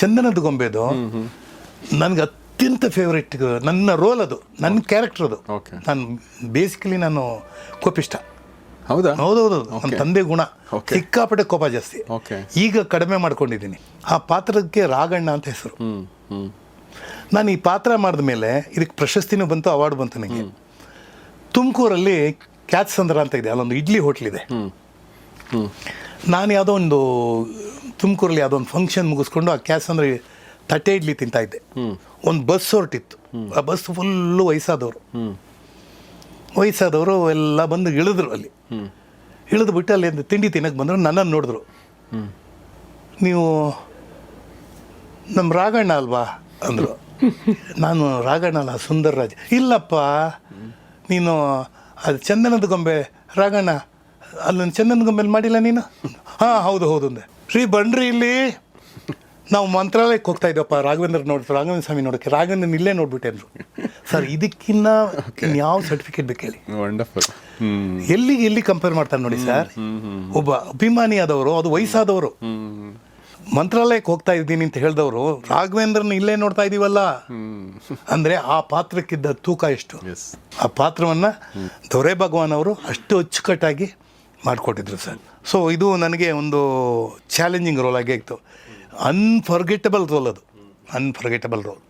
ಚಂದನದ ಗೊಂಬೆದು. ನನಗೆ ಅತ್ಯಂತ ಫೇವ್ರೆಟ್ ನನ್ನ ರೋಲ್ ಅದು ನನ್ನ ಕ್ಯಾರೆಕ್ಟರ್ ಅದು. ನಾನು ಬೇಸಿಕಲಿ ನಾನು ಕೋಪಿಷ್ಟ. ಹೌದಾ? ಹೌದೌದು ನನ್ನ ತಂದೆ ಗುಣ. ಸಿಕ್ಕಾಪಟ್ಟೆ ಕೋಪ ಜಾಸ್ತಿ. ಈಗ ಕಡಿಮೆ ಮಾಡ್ಕೊಂಡಿದ್ದೀನಿ. ಆ ಪಾತ್ರಕ್ಕೆ ರಾಗಣ್ಣ ಅಂತ ಹೆಸರು. ನಾನು ಈ ಪಾತ್ರ ಮಾಡಿದ ಮೇಲೆ ಇದಕ್ಕೆ ಪ್ರಶಸ್ತಿನೂ ಬಂತು ಅವಾರ್ಡ್ ಬಂತು ನನಗೆ. ತುಮಕೂರಲ್ಲಿ ಕ್ಯಾಚ್ ಸಂದ್ರ ಅಂತ ಇದೆ. ಅಲ್ಲೊಂದು ಇಡ್ಲಿ ಹೋಟ್ಲಿದೆ ನಾನು ಯಾವುದೋ ಒಂದು ತುಮಕೂರಲ್ಲಿ ಅದೊಂದು ಫಂಕ್ಷನ್ ಮುಗಿಸ್ಕೊಂಡು ಆ ಕ್ಯಾಸ್ ಅಂದರೆ ತಟ್ಟೆ ಇಡ್ಲಿ ತಿಂತಾ ಇದ್ದೆ ಒಂದು ಬಸ್ ಹೊರಟಿತ್ತು. ಆ ಬಸ್ ಫುಲ್ಲು ವಯಸ್ಸಾದವರು. ವಯಸ್ಸಾದವರು ಎಲ್ಲ ಬಂದು ಇಳಿದ್ರು ಅಲ್ಲಿ. ಇಳಿದು ಬಿಟ್ಟು ಅಲ್ಲಿ ತಿಂಡಿ ತಿನ್ನಕ್ಕೆ ಬಂದರು ನನ್ನನ್ನು ನೋಡಿದ್ರು. ನೀವು ನಮ್ಮ ರಾಘಣ್ಣ ಅಲ್ವಾ? ಅಂದರು. ನಾನು ರಾಘಣ್ಣ ಅಲ್ಲ ಸುಂದರ್ ರಾಜ್ ಇಲ್ಲಪ್ಪ ನೀನು ಅದು ಚಂದನದ ಗೊಂಬೆ ರಾಘಣ್ಣ ಅಲ್ಲೊಂದು ಚಂದನದ ಗೊಂಬೆಲಿ ಮಾಡಿಲ್ಲ ನೀನು? ಹಾಂ ಹೌದು ಹೌದು ಅಂದೆ. ರೀ ಬನ್ರಿ ಇಲ್ಲಿ. ನಾವು ಮಂತ್ರಾಲಯಕ್ಕೆ ಹೋಗ್ತಾ ಇದ್ದಪ್ಪ ರಾಘವೇಂದ್ರ ನೋಡ್ತಾರೆ ರಾಘವೇಂದ್ರ ಸ್ವಾಮಿ ನೋಡೋಕ್ಕೆ ರಾಘವೇಂದ್ರ ಇಲ್ಲೇ ನೋಡ್ಬಿಟ್ಟೆ ಅಂದರು. ಸರ್ ಇದಕ್ಕಿನ್ನ ಯಾವ ಸರ್ಟಿಫಿಕೇಟ್ ಬೇಕು ಹೇಳಿ? ವಂಡರ್ಫುಲ್ ಎಲ್ಲಿಗೆ ಎಲ್ಲಿ ಕಂಪೇರ್ ಮಾಡ್ತಾರೆ ನೋಡಿ ಸರ್? ಒಬ್ಬ ಅಭಿಮಾನಿ ಆದವರು ಅದು ವಯಸ್ಸಾದವರು. ಮಂತ್ರಾಲಯಕ್ಕೆ ಹೋಗ್ತಾ ಇದ್ದೀನಿ ಅಂತ ಹೇಳಿದವರು ರಾಘವೇಂದ್ರನ ಇಲ್ಲೇ ನೋಡ್ತಾ ಇದೀವಲ್ಲ? ಅಂದ್ರೆ ಆ ಪಾತ್ರಕ್ಕಿದ್ದ ತೂಕ ಎಷ್ಟು? ಆ ಪಾತ್ರವನ್ನ ದೊರೆ ಭಗವಾನ್ ಅವರು ಅಷ್ಟು ಅಚ್ಚುಕಟ್ಟಾಗಿ ಮಾಡಿಕೊಟ್ಟಿದ್ರು ಸರ್. ಸೊ ಇದು ನನಗೆ ಒಂದು ಚಾಲೆಂಜಿಂಗ್ ರೋಲ್ ಆಗೇ ಇತ್ತು ಅನ್ಫರ್ಗೆಟಬಲ್ ರೋಲ್ ಅದು. Unforgettable role